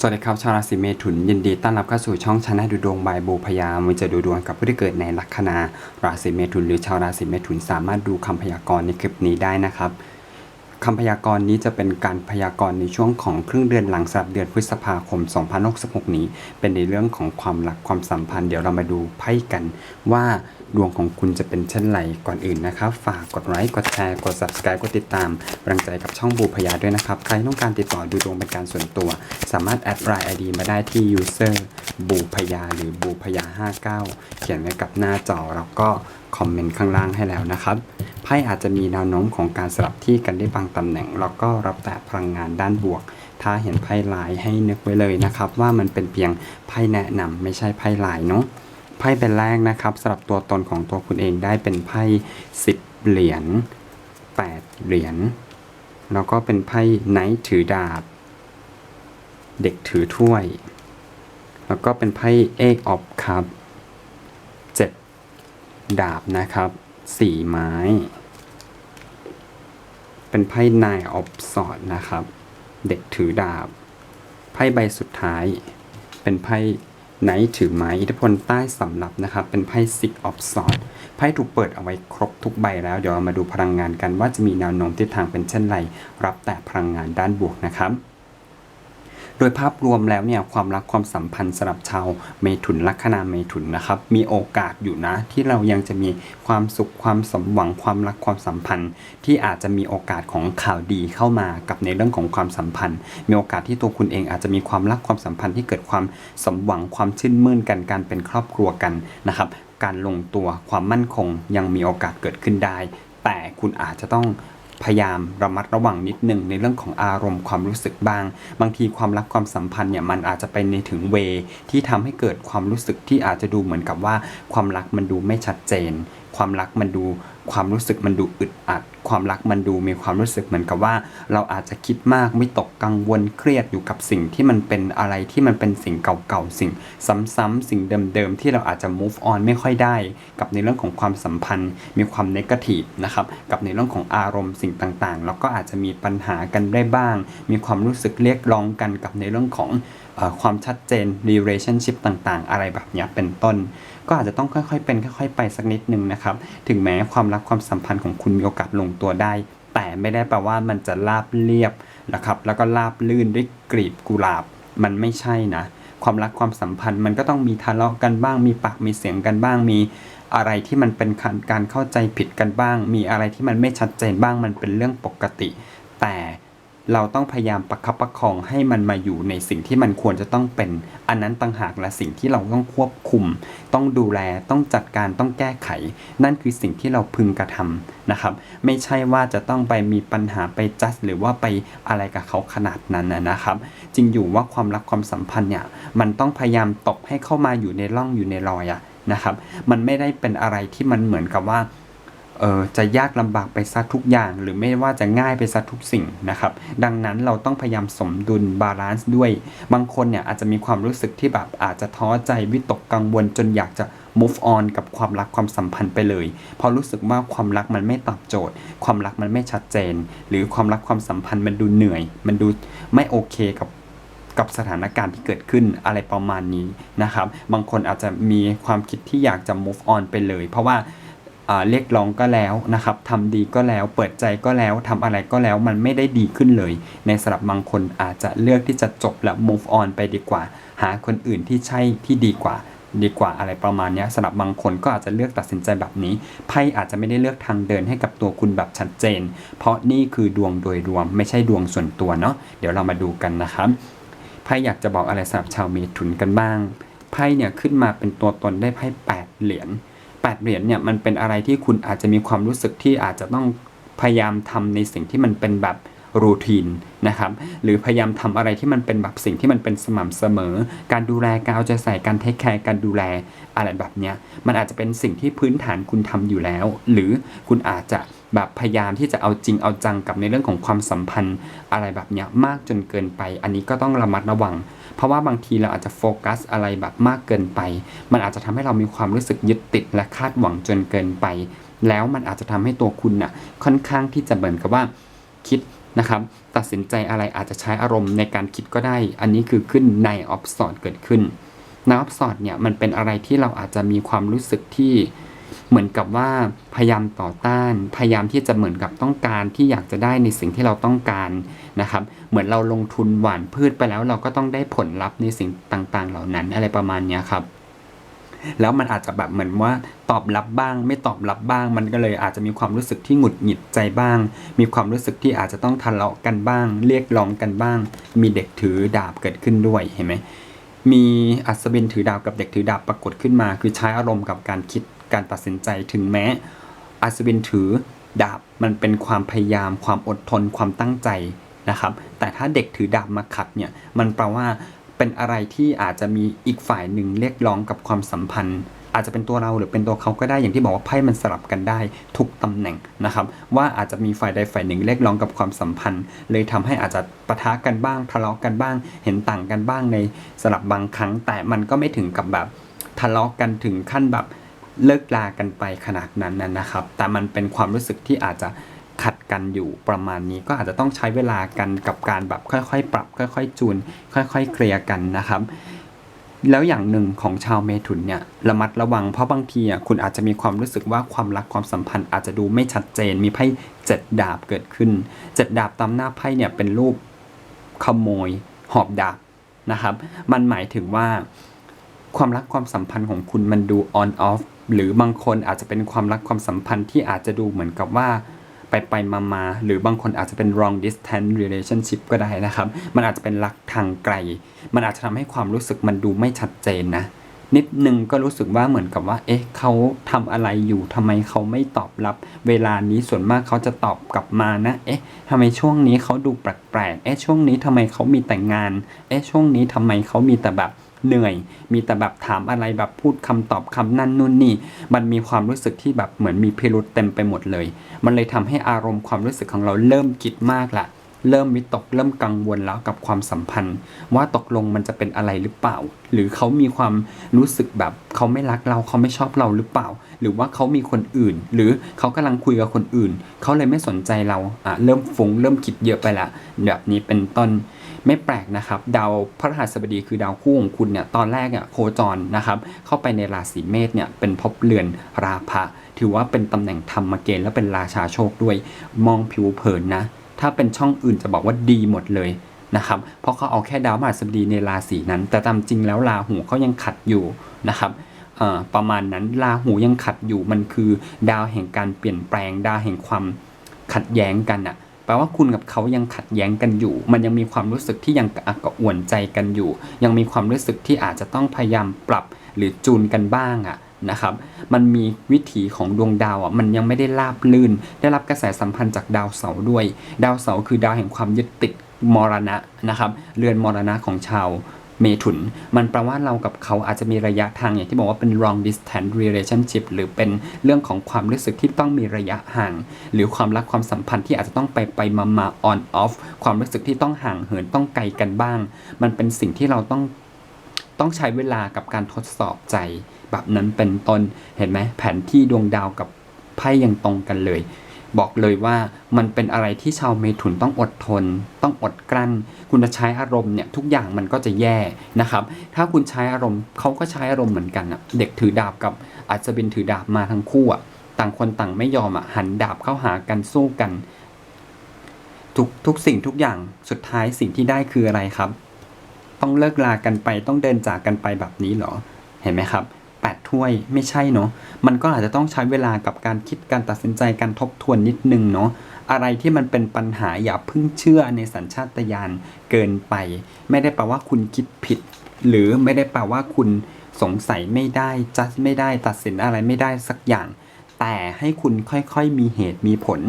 สวัสดีครับชาวราศีเมถุนยินดีต้อนรับเข้าสู่ช่องชนะดูดวงบายบูพยามือจะดูดวงกับผู้ที่เกิดในลัคนาราศีเมถุนหรือชาวราศีเมถุนสามารถดูคำพยากรณ์ในคลิปนี้ได้นะครับคำพยากรณ์นี้จะเป็นการพยากรณ์ในช่วงของครึ่งเดือนหลังสำหรับเดือนพฤษภาคม 2066 นี้ เป็นในเรื่องของความรักความสัมพันธ์เดี๋ยวเรามาดูไพ่กันว่า ดวงของคุณจะเป็นเช่นไรก่อนอื่นนะครับ ฝากกดไลค์กดแชร์กด subscribe กดติดตามกำลังใจกับช่องบูพยาด้วยนะครับ ใครต้องการติดต่อดูดวงเป็นการส่วนตัว สามารถแอดไลน์ไอดีมาได้ที่ user บูพยาหรือบูพยา59 เขียนไว้กับหน้าจอแล้วก็คอมเมนต์ข้างล่างให้แล้วนะครับไพ่อาจจะมีแนวโน้มของการสลับที่กันได้บางตำแหน่ง แล้วก็รับแต่พลังงานด้านบวก ถ้าเห็นไพ่ลายให้นึกไว้เลยนะครับ ว่ามันเป็นเพียงไพ่แนะนำไม่ใช่ไพ่ลายเนาะ ไพ่เป็นแรกนะครับสำหรับตัวตนของตัวคุณเองได้เป็นไพ่สิบเหรียญแปดเหรียญแล้วก็เป็นไพ่ไนท์ถือดาบ เด็กถือถ้วย แล้วก็เป็นไพ่เอกออฟครับเจ็ดดาบนะครับสี่ไม้ เป็นไพ่นายออฟสอดนะครับ เด็กถือดาบ ไพ่ใบสุดท้าย เป็นไพ่ ไนท์ถือไม้อิทธิพลใต้สำรับนะครับ เป็นไพ่ Six of Swords ไพ่ถูกเปิดเอาไว้ครบทุกใบแล้ว เดี๋ยวเรามาดูพลังงานกันว่าจะมีแนวโน้มทิศทางเป็นเช่นไร รับแต่พลังงานด้านบวกนะครับ โดยภาพรวมแล้วเนี่ยความรักความสัมพันธ์สำหรับชาวเมถุนลัคนาเมถุนนะครับมีโอกาสอยู่นะ ที่เรายังจะมีความสุขความสมหวังความรักความสัมพันธ์ ที่อาจจะมีโอกาสของข่าวดีเข้ามากับในเรื่องของความสัมพันธ์ มีโอกาสที่ตัวคุณเองอาจจะมีความรักความสัมพันธ์ที่เกิดความสมหวังความชื่นมื่นกันการเป็นครอบครัวกันนะครับการลงตัวความมั่นคงยังมีโอกาสเกิดขึ้นได้ แต่คุณอาจจะต้อง พยายามระมัดระวังนิดนึงในเรื่องของอารมณ์ความรู้สึกบ้าง บางทีความรักความสัมพันธ์เนี่ยมันอาจจะไปในถึงเว ที่ทำให้เกิดความรู้สึกที่อาจจะดูเหมือนกับว่า ความรักมันดูไม่ชัดเจน ความรักมันดูความรู้สึกมันดูอึดอัด ความรักมันดูมีความรู้สึกเหมือนกับว่า เราอาจจะคิดมากไม่ตกกังวลเครียดอยู่กับสิ่งที่มันเป็นอะไรที่มันเป็นสิ่งเก่าๆสิ่ง ซ้ำๆสิ่งเดิมๆที่เราอาจจะ move on ไม่ค่อยได้ กับในเรื่องของความสัมพันธ์ มีความ negative นะครับกับในเรื่องของอารมณ์สิ่งต่างๆ แล้วก็อาจจะมีปัญหากันได้บ้าง มีความรู้สึกเรียกร้องกันกับในเรื่องของ ความชัดเจน relationship ต่างๆ อะไรแบบนี้เป็นต้น ก็อาจจะต้องค่อยๆ เป็นค่อยๆ ไปสักนิดนึงนะครับ ถึงแม้ความรักความสัมพันธ์ของคุณมีโอกาสลงตัวได้ แต่ไม่ได้แปลว่ามันจะราบเรียบนะครับ แล้วก็ราบลื่นด้วยกลีบกุหลาบ มันไม่ใช่นะ ความรักความสัมพันธ์มันก็ต้องมีทะเลาะกันบ้าง มีปากมีเสียงกันบ้าง มีอะไรที่มันเป็นการเข้าใจผิดกันบ้าง มีอะไรที่มันไม่ชัดเจนบ้าง มันเป็นเรื่องปกติ แต่ เราต้องพยายามประคับประคองให้มันมาอยู่ในสิ่งที่มันควรจะต้องเป็น อันนั้นต่างหากและสิ่งที่เราต้องควบคุม ต้องดูแลต้องจัดการต้องแก้ไข นั่นคือสิ่งที่เราพึงกระทำนะครับ ไม่ใช่ว่าจะต้องไปมีปัญหาไปจัดหรือว่าไปอะไรกับเขาขนาดนั้นนะนะครับ จริงอยู่ว่าความรักความสัมพันธ์เนี่ยมันต้องพยายามตบให้เข้ามาอยู่ในร่องอยู่ในรอยอะนะครับ มันไม่ได้เป็นอะไรที่มันเหมือนกับว่า เออจะยากลำบากไปซะทุกอย่าง หรือไม่ว่าจะง่ายไปซะทุกสิ่งนะครับ ดังนั้นเราต้องพยายามสมดุลบาลานซ์ด้วย บางคนเนี่ยอาจจะมีความรู้สึกที่แบบอาจจะท้อใจวิตกกังวลจนอยากจะ move on กับความรักความสัมพันธ์ไปเลยเพราะรู้สึกว่าความรักมันไม่ตอบโจทย์ ความรักมันไม่ชัดเจน หรือความรักความสัมพันธ์มันดูเหนื่อย มันดูไม่โอเคกับกับสถานการณ์ที่เกิดขึ้นอะไรประมาณนี้นะครับ บางคนอาจจะมีความคิดที่อยากจะ move on ไปเลย เพราะว่า เรียกร้องก็แล้วนะครับทำดีก็แล้ว เปิดใจก็แล้วทำอะไรก็แล้วมันไม่ได้ดีขึ้นเลย ในสำหรับบางคนอาจจะเลือกที่จะจบและ move on ไปดีกว่า หาคนอื่นที่ใช่ที่ดีกว่าดีกว่าอะไรประมาณนี้สำหรับบางคนก็อาจจะเลือกตัดสินใจแบบนี้ไพ่อาจจะไม่ได้เลือกทางเดินให้กับตัวคุณแบบชัดเจน เพราะนี่คือดวงโดยรวมไม่ใช่ดวงส่วนตัวเนาะเดี๋ยวเรามาดูกันนะครับไพ่อยากจะบอกอะไรสำหรับชาวเมถุนกันบ้างไพ่เนี่ยขึ้นมาเป็นตัวตนได้ไพ่แปดเหรียญ แปดเหรียญเนี่ยมันเป็นอะไรที่คุณอาจจะมีความรู้สึกที่อาจจะต้องพยายามทำในสิ่งที่มันเป็นแบบรูทีนนะครับหรือพยายามทำอะไรที่มันเป็นแบบสิ่งที่มันเป็นสม่ำเสมอ การดูแลการเอาใจใส่การเทคแคร์การดูแลอะไรแบบเนี้ยมันอาจจะเป็นสิ่งที่พื้นฐานคุณทำอยู่แล้ว หรือคุณอาจจะ แบบพยายามที่จะเอาจริงเอาจังกับในเรื่องของความสัมพันธ์อะไรแบบเนี้ยมากจนเกินไป อันนี้ก็ต้องระมัดระวัง เพราะว่าบางทีเราอาจจะโฟกัสอะไรแบบมากเกินไป มันอาจจะทำให้เรามีความรู้สึกยึดติดและคาดหวังจนเกินไป แล้วมันอาจจะทำให้ตัวคุณน่ะค่อนข้างที่จะเหมือนกับว่าคิดนะครับตัดสินใจอะไรอาจจะใช้อารมณ์ในการคิดก็ได้ อันนี้คือขึ้นในออฟสอดเกิดขึ้นในออฟสอดเนี่ยมันเป็นอะไรที่เราอาจจะมีความรู้สึกที่ เหมือนกับว่าพยายามต่อต้าน พยายามที่จะเหมือนกับต้องการที่อยากจะได้ในสิ่งที่เราต้องการนะครับ เหมือนเราลงทุนหว่านพืชไปแล้วเราก็ต้องได้ผลลัพธ์ในสิ่งต่างๆ เหล่านั้นอะไรประมาณนี้ครับแล้วมันอาจจะแบบเหมือนว่าตอบรับบ้าง ไม่ตอบรับบ้าง มันก็เลยอาจจะมีความรู้สึกที่หงุดหงิดใจบ้าง มีความรู้สึกที่อาจจะต้องทะเลาะกันบ้าง เรียกร้องกันบ้าง มีเด็กถือดาบเกิดขึ้นด้วยเห็นไหมมีอัศวินถือดาบกับเด็กถือดาบปรากฏขึ้นมา คือใช้อารมณ์กับการคิด การตัดสินใจถึงแม้ อัศวินถือดาบมันเป็นความพยายามความอดทนความตั้งใจนะครับ แต่ถ้าเด็กถือดาบมาขัดเนี่ยมันแปลว่าเป็นอะไรที่อาจจะมีอีกฝ่ายหนึ่งเรียกร้องกับความสัมพันธ์ อาจจะเป็นตัวเราหรือเป็นตัวเขาก็ได้อย่างที่บอกว่าไพ่มันสลับกันได้ทุกตำแหน่งนะครับ ว่าอาจจะมีฝ่ายใดฝ่ายหนึ่งเรียกร้องกับความสัมพันธ์ เลยทำให้อาจจะปะทะกันบ้างทะเลาะกันบ้าง เห็นต่างกันบ้างในสลับบางครั้ง แต่มันก็ไม่ถึงกับแบบทะเลาะกันถึงขั้นแบบ เลิกลากันไปขนาดนั้นนะครับ แต่มันเป็นความรู้สึกที่อาจจะขัดกันอยู่ประมาณนี้ก็อาจจะต้องใช้เวลากันกับการแบบค่อยๆ ปรับ ค่อยๆ จูน ค่อยๆ เคลียร์กันนะครับ แล้วอย่างหนึ่งของชาวเมถุนเนี่ยระมัดระวังเพราะบางทีอะคุณอาจจะมีความรู้สึกว่าความรักความสัมพันธ์อาจจะดูไม่ชัดเจนมีไพ่เจ็ดดาบเกิดขึ้นเจ็ดดาบตามหน้าไพ่เนี่ยเป็นรูปขโมยหอบดาบนะครับ มันหมายถึงว่าความรักความสัมพันธ์ของคุณมันดู on off หรือบางคนอาจจะเป็นความรักความสัมพันธ์ที่อาจจะดูเหมือนกับว่าไปไปมามาหรือบางคนอาจจะเป็น wrong distance relationship ก็ได้นะครับ มันอาจจะเป็นรักทางไกล มันอาจจะทำให้ความรู้สึกมันดูไม่ชัดเจนนะ นิดนึงก็รู้สึกว่าเหมือนกับว่า เอ๊ะเขาทำอะไรอยู่ทำไมเขาไม่ตอบรับ เวลานี้ส่วนมากเขาจะตอบกลับมานะ เอ๊ะทำไมช่วงนี้เขาดูแปลกๆ เอ๊ะช่วงนี้ทำไมเขามีแต่งาน เอ๊ะช่วงนี้ทำไมเขามีแต่แบบ เหนื่อย มีแต่แบบถามอะไรแบบพูดคำตอบคำนั่นนู่นนี่ มันมีความรู้สึกที่แบบเหมือนมีพิรุษเต็มไปหมดเลย มันเลยทำให้อารมณ์ความรู้สึกของเราเริ่มคิดมากละเริ่มวิตกเริ่มกังวลแล้วกับความสัมพันธ์ ว่าตกลงมันจะเป็นอะไรหรือเปล่า หรือเขามีความรู้สึกแบบเขาไม่รักเราเขาไม่ชอบเราหรือเปล่า หรือว่าเขามีคนอื่น หรือเขากำลังคุยกับคนอื่น เขาเลยไม่สนใจเราอะเริ่มฟุง้งเริ่มคิดเยอะไปละแบบนี้เป็นต้น ไม่แปลกนะครับดาวพระรหัสบดีคือดาวคู่ของคุณเนี่ยตอนแรกอะโคจรนะครับเข้าไปในราศีเมษเนี่ยเป็นภพเรือนราพะถือว่าเป็นตำแหน่งธรรมเกณฑ์และเป็นราชาโชคด้วยมองผิวเผินนะ ถ้าเป็นช่องอื่นจะบอกว่าดีหมดเลยนะครับเพราะเขาเอาแค่ดาวพฤหัสบดีในราศีนั้น แต่ตามจริงแล้วราหูเขายังขัดอยู่นะครับประมาณนั้นราหูยังขัดอยู่มันคือ ดาวแห่งการเปลี่ยนแปลงดาวแห่งความขัดแย้งกันอะ แปลว่าคุณกับเขายังขัดแย้งกันอยู่ มันยังมีความรู้สึกที่ยังกระอักกระอ่วนใจกันอยู่ ยังมีความรู้สึกที่อาจจะต้องพยายามปรับหรือจูนกันบ้างอะนะครับ มันมีวิถีของดวงดาวอะ มันยังไม่ได้ราบลื่น ได้รับกระแสสัมพันธ์จากดาวเสาร์ด้วย ดาวเสาร์คือดาวแห่งความยึดติดมรณะนะครับ เรือนมรณะของชาว เมถุน มันแปลว่าเรากับเขาอาจจะมีระยะทางอย่างที่บอกว่าเป็น long distance relationship หรือเป็นเรื่องของความรู้สึกที่ต้องมีระยะห่าง หรือความรักความสัมพันธ์ที่อาจจะต้องไปไปมามา on off ความรู้สึกที่ต้องห่างเหินต้องไกลกันบ้าง มันเป็นสิ่งที่เราต้องต้องใช้เวลากับการทดสอบใจ แบบนั้นเป็นต้นเห็นไหมแผนที่ดวงดาวกับไพ่ยังตรงกันเลย บอกเลยว่ามันเป็นอะไรที่ชาวเมถุนต้องอดทน ต้องอดกลั้น คุณจะใช้อารมณ์เนี่ยทุกอย่างมันก็จะแย่นะครับ ถ้าคุณใช้อารมณ์เขาก็ใช้อารมณ์เหมือนกันอะเด็กถือดาบกับอาจจะเป็นถือดาบมาทั้งคู่อะต่างคนต่างไม่ยอมอะหันดาบเข้าหากันสู้กัน ทุกทุกสิ่งทุกอย่างสุดท้ายสิ่งที่ได้คืออะไรครับ ต้องเลิกลากันไปต้องเดินจากกันไปแบบนี้เหรอเห็นไหมครับ แปดถ้วยไม่ใช่เนาะมันก็อาจจะต้องใช้เวลากับการคิดการตัดสินใจการทบทวนนิดนึงเนาะอะไรที่มันเป็นปัญหาอย่าพิ่งเชื่อในสัญชาตญาณเกินไป ไม่ได้แปลว่าคุณคิดผิด หรือไม่ได้แปลว่าคุณสงสัยไม่ได้จัดไม่ได้ตัดสินอะไรไม่ได้สักอย่าง แต่ให้คุณค่อยๆมีเหตุมีผล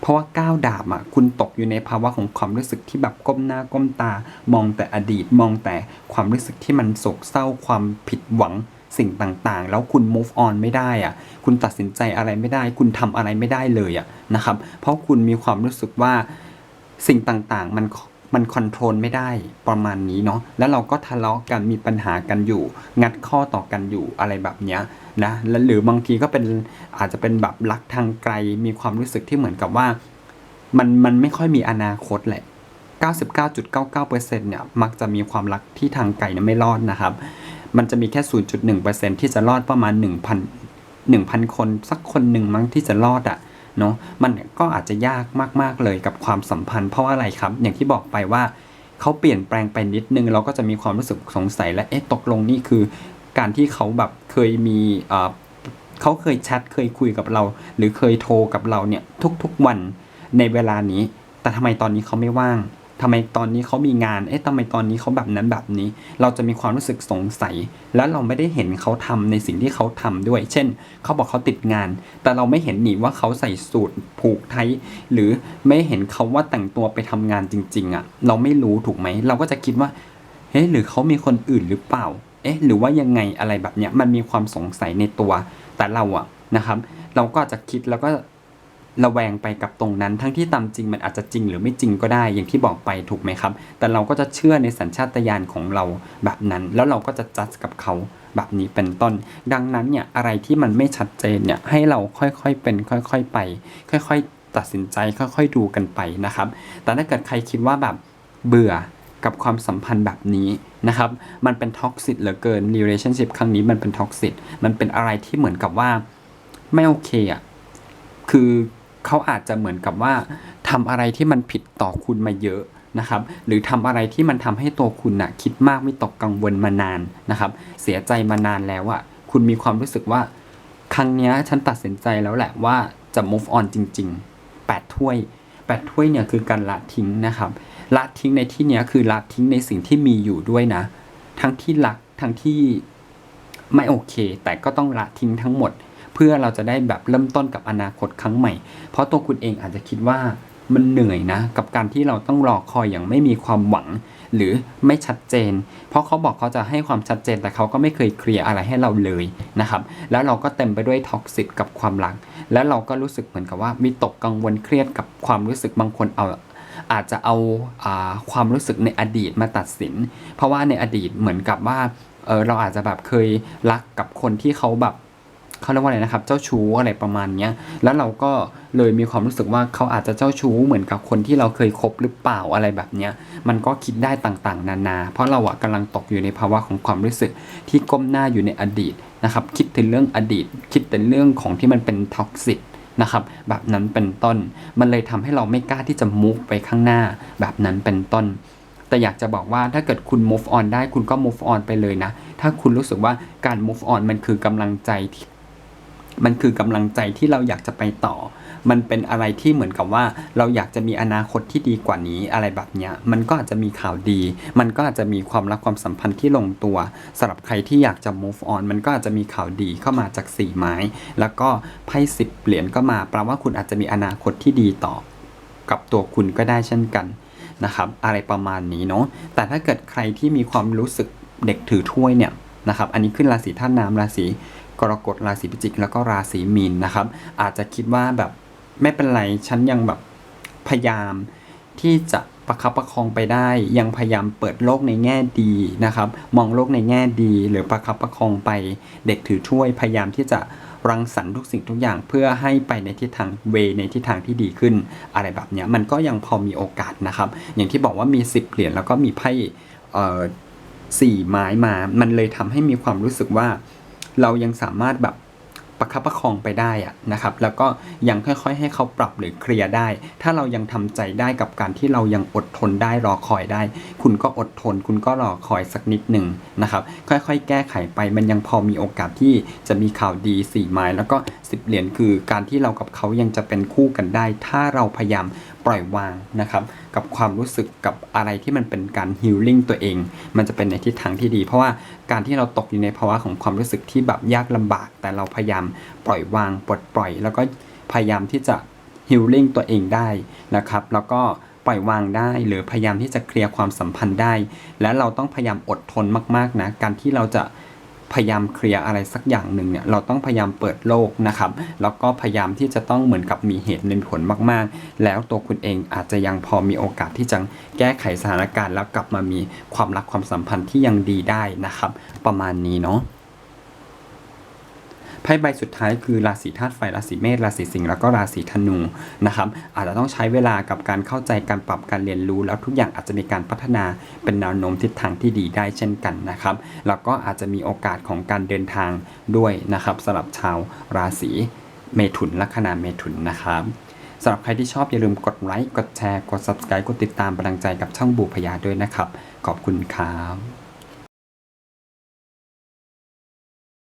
เพราะว่าก้าวดาบอะคุณตกอยู่ในภาวะของความรู้สึกที่แบบก้มหน้าก้มตา มองแต่อดีตมองแต่ความรู้สึกที่มันโศกเศร้าความผิดหวัง สิ่งต่างๆ แล้วคุณ move on ไม่ได้อะคุณตัดสินใจอะไรไม่ได้ คุณทำอะไรไม่ได้เลยอะนะครับ เพราะคุณมีความรู้สึกว่าสิ่งต่างๆ มันมันคอนโทรลไม่ได้ประมาณนี้เนาะแล้วเราก็ทะเลาะกันมีปัญหากันอยู่ งัดข้อต่อกันอยู่อะไรแบบเนี้ยนะแล้วหรือบางทีก็เป็นอาจจะเป็นแบบรักทางไกลมีความรู้สึกที่เหมือนกับว่า มันมันไม่ค่อยมีอนาคตแหละ 99.99%เนี่ยมักจะมีความรักที่ทางไกลเนี่ยไม่รอดนะครับ มันจะมีแค่ 0.1%ที่จะรอดประมาณ 1,000 1,000 คนสักคนหนึ่งมั้งที่จะรอดอะเนาะมันก็อาจจะยากมากๆเลยกับความสัมพันธ์เพราะว่าอะไรครับ อย่างที่บอกไปว่าเขาเปลี่ยนแปลงไปนิดนึง เราก็จะมีความรู้สึกสงสัยและเอ๊ะตกลงนี่คือ การที่เขาแบบเคยมีเอ่อเขาเคยแชทเคยคุยกับเรา หรือเคยโทรกับเราเนี่ยทุกๆวันในเวลานี้ แต่ทำไมตอนนี้เขาไม่ว่าง ทำไมตอนนี้เขามีงาน เอ๊ะทำไมตอนนี้เขาแบบนั้นแบบนี้ เราจะมีความรู้สึกสงสัย แล้วเราไม่ได้เห็นเขาทำในสิ่งที่เขาทำด้วย เช่น เขาบอกเขาติดงาน แต่เราไม่เห็นหนีว่าเขาใส่สูทผูกไทยหรือไม่เห็นเขาว่าแต่งตัวไปทำงานจริง ๆอะ่ะ เราไม่รู้ถูกไหม เราก็จะคิดว่า เฮ้ยหรือเขามีคนอื่นหรือเปล่า เอ๊ะ หรือว่ายังไงอะไรแบบเนี้ย มันมีความสงสัยในตัว แต่เราอะนะครับ เราก็จะคิดแล้วก็ ระแวงไปกับตรงนั้น ทั้งที่ตามจริงมันอาจจะจริงหรือไม่จริงก็ได้อย่างที่บอกไปถูกไหมครับ แต่เราก็จะเชื่อในสัญชาตญาณของเราแบบนั้น แล้วเราก็จะจัดกับเขาแบบนี้เป็นต้น ดังนั้นเนี่ยอะไรที่มันไม่ชัดเจนเนี่ยให้เราค่อยๆเป็น ค่อยๆไป ค่อยๆ ตัดสินใจค่อยๆดูกันไปนะครับ แต่ถ้าเกิดใครคิดว่าแบบเบื่อกับความสัมพันธ์แบบนี้นะครับ มันเป็นท็อกซิ c เหลือเกิน relationship ครั้งนี้มันเป็นท็อกซิ c มันเป็นอะไรที่เหมือนกับว่าไม่โอเคอะคือ เขาอาจจะเหมือนกับว่าทำอะไรที่มันผิดต่อคุณมาเยอะนะครับ หรือทำอะไรที่มันทำให้ตัวคุณน่ะคิดมากไม่ตกกังวลมานานนะครับ เสียใจมานานแล้วอะคุณมีความรู้สึกว่า ครั้งนี้ฉันตัดสินใจแล้วแหละว่าจะ move on จริง ๆ 8 ถ้วย 8 ถ้วยเนี่ยคือการละทิ้งนะครับ ละทิ้งในที่นี้คือละทิ้งในสิ่งที่มีอยู่ด้วยนะ ทั้งที่รักทั้งที่ไม่โอเค แต่ก็ต้องละทิ้งทั้งหมด เพื่อเราจะได้แบบเริ่มต้นกับอนาคตครั้งใหม่ เพราะตัวคุณเองอาจจะคิดว่ามันเหนื่อยนะ กับการที่เราต้องรอคอยอย่างไม่มีความหวัง หรือไม่ชัดเจน เพราะเขาบอกเขาจะให้ความชัดเจนแต่เขาก็ไม่เคยเคลียร์อะไรให้เราเลยนะครับ แล้วเราก็เต็มไปด้วยท็อกซิกกับความรักแล้วเราก็รู้สึกเหมือนกับว่าวิตกกังวลเครียดกับความรู้สึกบางคนเอาอาจจะเอาอาความรู้สึกในอดีตมาตัดสิน เพราะว่าในอดีตเหมือนกับว่าเเราอาจจะแบบเคยรักกับคนที่เขาแบบ เขาเรียกว่าอะไรนะครับ เจ้าชู้อะไรประมาณเนี้ยแล้วเราก็เลยมีความรู้สึกว่าเขาอาจจะเจ้าชู้เหมือนกับคนที่เราเคยคบหรือเปล่าอะไรแบบเนี้ยมันก็คิดได้ต่างๆ นานา เพราะเราอะกำลังตกอยู่ในภาวะของความรู้สึกที่ก้มหน้าอยู่ในอดีตนะครับคิดถึงเรื่องอดีต คิดแต่เรื่องของที่มันเป็นท็อกซิกนะครับแบบนั้นเป็นต้นมันเลยทำให้เราไม่กล้าที่จะ move ไปข้างหน้า แบบนั้นเป็นต้น แต่อยากจะบอกว่าถ้าเกิดคุณ move on ได้คุณก็ move on ไปเลยนะ ถ้าคุณรู้สึกว่าการ move on มันคือกำลังใจที่ มันคือกำลังใจที่เราอยากจะไปต่อ มันเป็นอะไรที่เหมือนกับว่าเราอยากจะมีอนาคตที่ดีกว่านี้อะไรแบบเนี้ย มันก็อาจจะมีข่าวดี มันก็อาจจะมีความรักความสัมพันธ์ที่ลงตัวสำหรับใครที่อยากจะ move on มันก็อาจจะมีข่าวดีเข้ามาจากสี่ไม้ แล้วก็ไพ่สิบเหรียญก็มาแปลว่าคุณอาจจะมีอนาคตที่ดีต่อ กับตัวคุณก็ได้เช่นกันนะครับ อะไรประมาณนี้เนาะ แต่ถ้าเกิดใครที่มีความรู้สึกเด็กถือถ้วยเนี่ยนะครับ อันนี้ขึ้นราศีธาตุน้ำราศี กรกฎราศีพิจิก แล้วก็ราศีมีนนะครับ อาจจะคิดว่าแบบไม่เป็นไรฉันยังแบบพยายามที่จะประคับประคองไปได้ยังพยายามเปิดโลกในแง่ดีนะครับ มองโลกในแง่ดี หรือประคับประคองไปเด็กถือถ้วยพยายามที่จะรังสรรค์ทุกสิ่งทุกอย่างเพื่อให้ไปในทิศทางเวในทิศทางที่ดีขึ้น อะไรแบบนี้มันก็ยังพอมีโอกาสนะครับ อย่างที่บอกว่ามี 10 เหรียญแล้วก็มีไพ่เอ่อสี่ไม้มา มันเลยทำให้มีความรู้สึกว่า เรายังสามารถแบบประคับประคองไปได้อะนะครับ แล้วก็ยังค่อยๆ ให้เขาปรับหรือเคลียร์ได้ ถ้าเรายังทำใจได้กับการที่เรายังอดทนได้รอคอยได้ คุณก็อดทน คุณก็รอคอยสักนิดหนึ่งนะครับ ค่อยๆ แก้ไขไป มันยังพอมีโอกาสที่จะมีข่าวดีสี่ไม้แล้วก็สิบเหรียญคือการที่เรากับเขายังจะเป็นคู่กันได้ ถ้าเราพยายามปล่อยวางนะครับกับความรู้สึกกับอะไรที่มันเป็นการฮิลลิ่งตัวเอง มันจะเป็นในทิศทางที่ดี เพราะว่าการที่เราตกอยู่ในภาวะของความรู้สึกที่แบบยากลำบาก แต่เราพยายามปล่อยวางปลดปล่อย แล้วก็พยายามที่จะฮิลลิ่งตัวเองได้นะครับแล้วก็ปล่อยวางได้หรือพยายามที่จะเคลียร์ความสัมพันธ์ได้ และเราต้องพยายามอดทนมากๆนะการที่เราจะ พยายามเคลียร์อะไรสักอย่างหนึ่งเนี่ยเราต้องพยายามเปิดโลกนะครับ แล้วก็พยายามที่จะต้องเหมือนกับมีเหตุมีผลมากๆ แล้วตัวคุณเองอาจจะยังพอมีโอกาสที่จะแก้ไขสถานการณ์ แล้วกลับมามีความรักความสัมพันธ์ที่ยังดีได้นะครับ ประมาณนี้เนาะ ไพ่ใบสุดท้ายคือราศีธาตุไฟราศีเมษราศีสิงห์แล้วก็ราศีธนูนะครับอาจจะต้องใช้เวลากับการเข้าใจการปรับการเรียนรู้ แล้วทุกอย่างอาจจะมีการพัฒนาเป็นแนวโน้มทิศทางที่ดีได้เช่นกันนะครับแล้วก็อาจจะมีโอกาสของการเดินทางด้วยนะครับสำหรับชาวราศีเมถุนลัคนาเมถุนนะครับสำหรับใครที่ชอบอย่าลืมกดไลค์กดแชร์กด subscribe กดติดตามเป็นกำลังใจกับช่องบูพยาด้วยนะครับ ขอบคุณครับ